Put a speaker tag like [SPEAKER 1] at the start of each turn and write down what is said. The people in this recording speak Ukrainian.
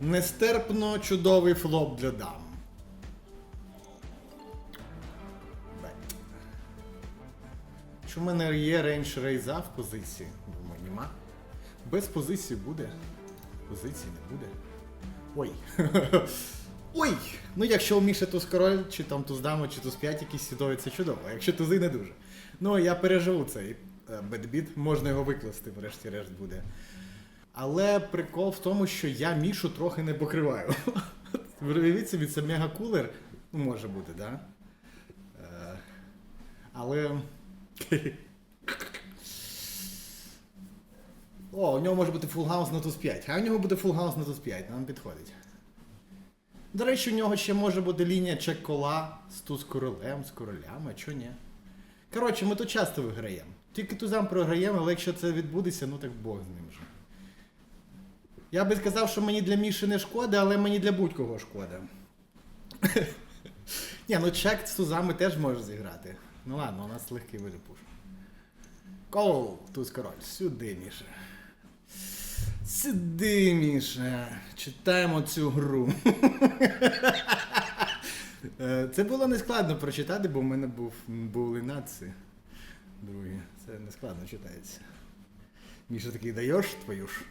[SPEAKER 1] Нестерпно чудовий флоп для дам. Бет. Чи в мене є рейндж рейза в позиції? Думаю, нема. Без позиції буде. Позиції не буде. Ой. Ой! Ну якщо у Міші туз король, чи там туз дама, чи туз 5 якісь сідові, це чудово. Якщо тузи не дуже. Ну я переживу цей бедбіт, можна його викласти, врешті-решт буде. Але прикол в тому, що я Мішу трохи не покриваю. Уявіть собі, це мега-кулер. Ну, може бути? Да? Е, але. О, у нього може бути фулгаус на туз 5. А у нього буде фулгаус на туз 5, нам підходить. До речі, у нього ще може бути лінія чек-кола з туз королем, з королями, а чого ні? Коротше, ми тут часто виграємо. Тільки тузам програємо, але якщо це відбудеться, ну так Бог з ним же. Я би сказав, що мені для Міші не шкода, але мені для будь-кого шкода. Ні, ну чек з тузами теж може зіграти. Ну ладно, у нас легкий виліпуш. Коу, туз король, сюди, Міша. Сюди, Міша. Читаємо цю гру. Е, Це було нескладно прочитати, бо в мене був, були наци. Другі. Це нескладно читається. Міша такий даєш твою ж